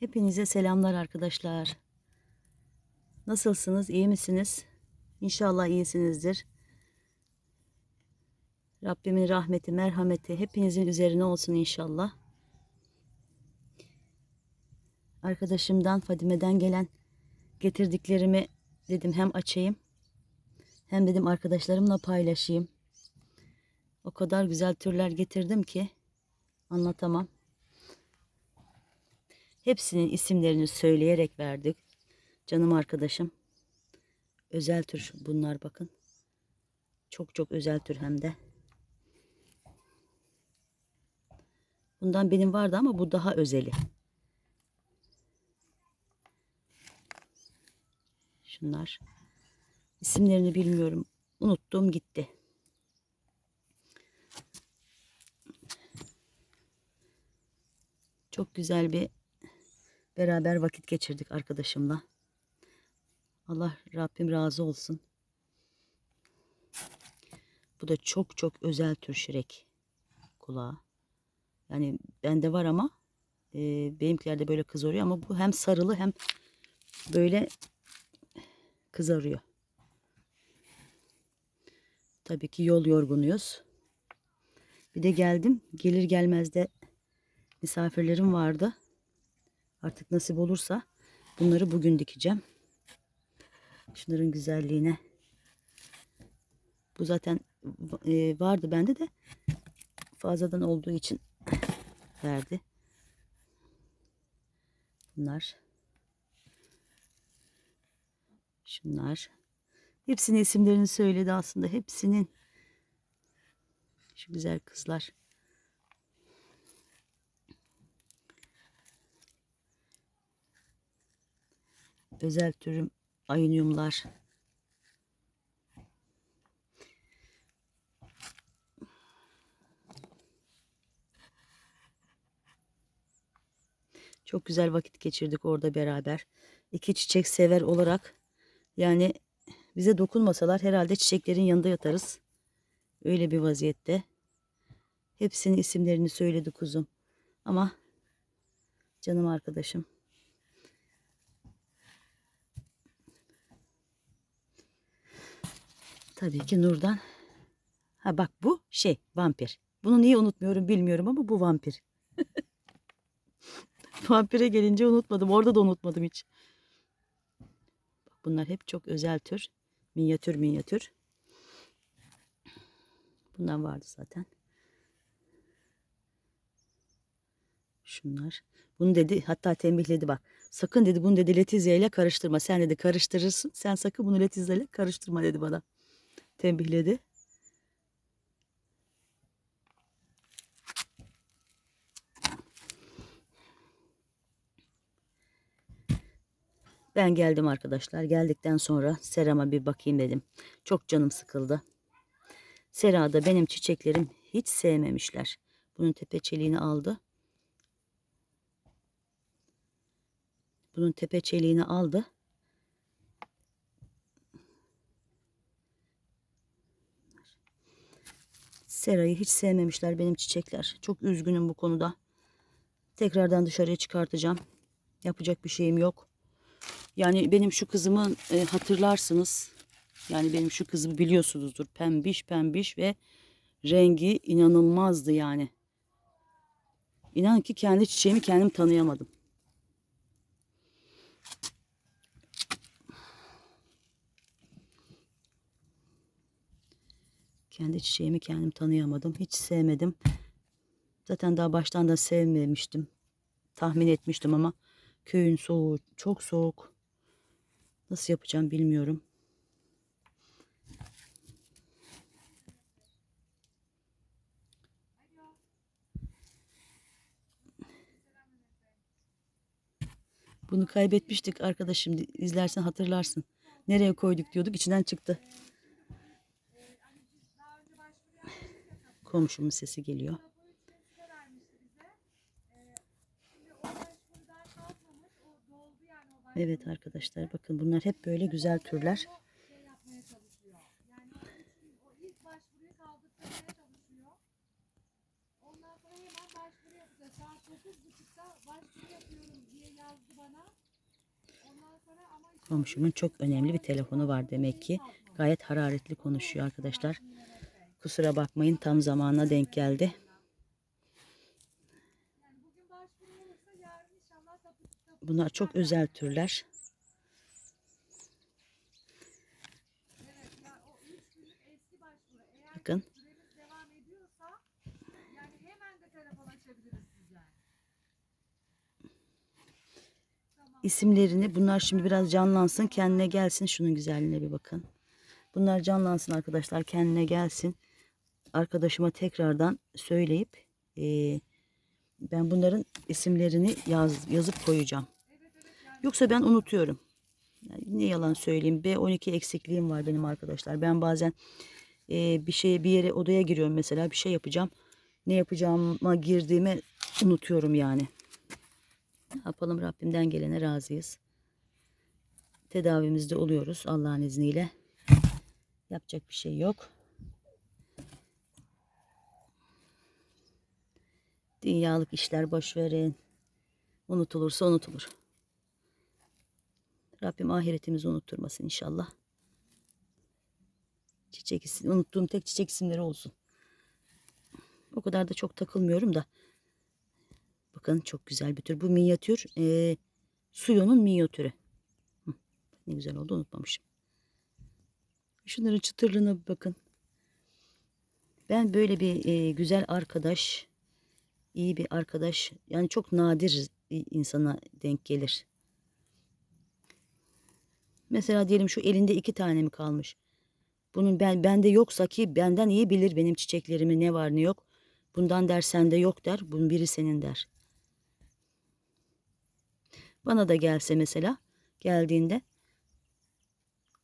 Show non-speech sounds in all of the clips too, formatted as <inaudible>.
Hepinize selamlar arkadaşlar. Nasılsınız? İyi misiniz? İnşallah iyisinizdir. Rabbimin rahmeti, merhameti hepinizin üzerine olsun inşallah. Arkadaşımdan, Fadime'den gelen getirdiklerimi dedim hem açayım hem dedim arkadaşlarımla paylaşayım. O kadar güzel türler getirdim ki anlatamam. Hepsinin isimlerini söyleyerek verdik. Canım arkadaşım. Özel tür bunlar bakın. Çok çok özel tür hem de. Bundan benim vardı ama bu daha özeli. Şunlar. İsimlerini bilmiyorum. Unuttum gitti. Çok güzel bir beraber vakit geçirdik arkadaşımla. Allah Rabbim razı olsun. Bu da çok çok özel tür şirek kulağı. Yani bende var ama e, benimkilerde böyle kızarıyor ama bu hem sarılı hem böyle kızarıyor. Tabii ki yol yorgunuyuz. Bir de geldim. Gelir gelmez de misafirlerim vardı. Artık nasip olursa bunları bugün dikeceğim. Şunların güzelliğine. Bu zaten e, vardı bende de fazladan olduğu için verdi. Bunlar. Şunlar. Hepsinin isimlerini söyledi aslında. Hepsinin. Şu güzel kızlar. Özel türüm ayonyumlar. Çok güzel vakit geçirdik orada beraber. İki çiçek sever olarak yani bize dokunmasalar herhalde çiçeklerin yanında yatarız. Öyle bir vaziyette. Hepsinin isimlerini söyledi kuzum. Ama canım arkadaşım Tabii ki Nur'dan. Ha bak bu şey vampir. Bunu niye unutmuyorum bilmiyorum ama bu vampir. <laughs> Vampire gelince unutmadım. Orada da unutmadım hiç. Bunlar hep çok özel tür. Minyatür minyatür. Bundan vardı zaten. Şunlar. Bunu dedi hatta tembihledi bak. Sakın dedi bunu dedi Letizia ile karıştırma. Sen dedi karıştırırsın. Sen sakın bunu Letizia ile karıştırma dedi bana tembihledi. Ben geldim arkadaşlar. Geldikten sonra serama bir bakayım dedim. Çok canım sıkıldı. Serada benim çiçeklerim hiç sevmemişler. Bunun tepeçeliğini aldı. Bunun tepeçeliğini aldı. Serayı hiç sevmemişler benim çiçekler. Çok üzgünüm bu konuda. Tekrardan dışarıya çıkartacağım. Yapacak bir şeyim yok. Yani benim şu kızımı e, hatırlarsınız. Yani benim şu kızımı biliyorsunuzdur. Pembiş pembiş ve rengi inanılmazdı yani. İnan ki kendi çiçeğimi kendim tanıyamadım. Kendi çiçeğimi kendim tanıyamadım. Hiç sevmedim. Zaten daha baştan da sevmemiştim. Tahmin etmiştim ama köyün soğuğu çok soğuk. Nasıl yapacağım bilmiyorum. Bunu kaybetmiştik arkadaşım. İzlersen hatırlarsın. Nereye koyduk diyorduk. içinden çıktı. Komşumun sesi geliyor. Evet arkadaşlar bakın bunlar hep böyle güzel türler. Ondan sonra hemen başvuru yapacağız. Saat 9.30'da başvuru yapıyorum diye yazdım. Komşumun çok önemli bir telefonu var demek ki. Gayet hararetli konuşuyor arkadaşlar. Kusura bakmayın tam zamanına denk geldi. Bunlar çok özel türler. Bakın. isimlerini bunlar şimdi biraz canlansın kendine gelsin şunun güzelliğine bir bakın. Bunlar canlansın arkadaşlar kendine gelsin. Arkadaşıma tekrardan söyleyip eee, ben bunların isimlerini yaz, yazıp koyacağım. Yoksa ben unutuyorum. Yani ne yalan söyleyeyim B12 eksikliğim var benim arkadaşlar. Ben bazen eee, bir şeye bir yere odaya giriyorum mesela bir şey yapacağım. Ne yapacağıma girdiğimi unutuyorum yani. Ne yapalım Rabbimden gelene razıyız. Tedavimizde oluyoruz Allah'ın izniyle. Yapacak bir şey yok. Dünyalık işler boş verin. Unutulursa unutulur. Rabbim ahiretimizi unutturmasın inşallah. Çiçek isim, unuttuğum tek çiçek isimleri olsun. O kadar da çok takılmıyorum da. Bakın çok güzel bir tür. Bu minyatür eee suyonun minyatürü. Hı, ne güzel oldu unutmamışım. Şunların çıtırlığına bakın. Ben böyle bir eee, güzel arkadaş, iyi bir arkadaş yani çok nadir insana denk gelir. Mesela diyelim şu elinde iki tane mi kalmış? Bunun ben bende yoksa ki benden iyi bilir benim çiçeklerimi ne var ne yok. Bundan der sende yok der. Bunun biri senin der. Bana da gelse mesela geldiğinde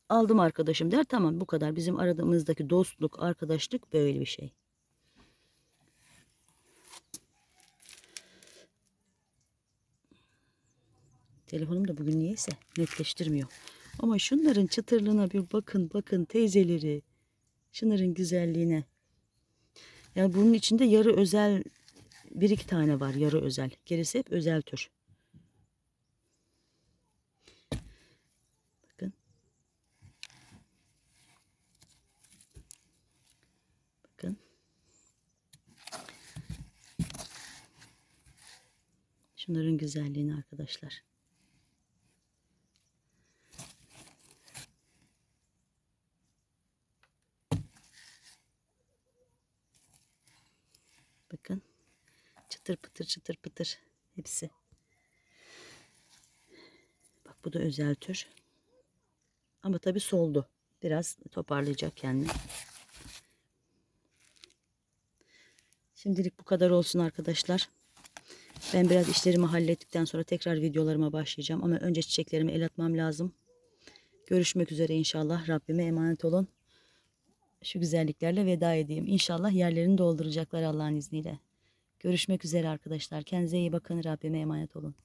aldım arkadaşım der. Tamam bu kadar. Bizim aradığımızdaki dostluk, arkadaşlık böyle bir şey. Telefonum da bugün niyeyse netleştirmiyor. Ama şunların çıtırlığına bir bakın bakın teyzeleri. Şunların güzelliğine. Yani bunun içinde yarı özel bir iki tane var yarı özel. Gerisi hep özel tür. Bakın. Bakın. Şunların güzelliğini arkadaşlar. Bakın. Çıtır pıtır çıtır pıtır. Hepsi. Bak bu da özel tür. Ama tabii soldu. Biraz toparlayacak kendini. Şimdilik bu kadar olsun arkadaşlar. Ben biraz işlerimi hallettikten sonra tekrar videolarıma başlayacağım. Ama önce çiçeklerime el atmam lazım. Görüşmek üzere inşallah. Rabbime emanet olun. Şu güzelliklerle veda edeyim. İnşallah yerlerini dolduracaklar Allah'ın izniyle. Görüşmek üzere arkadaşlar. Kendinize iyi bakın. Rabbime emanet olun.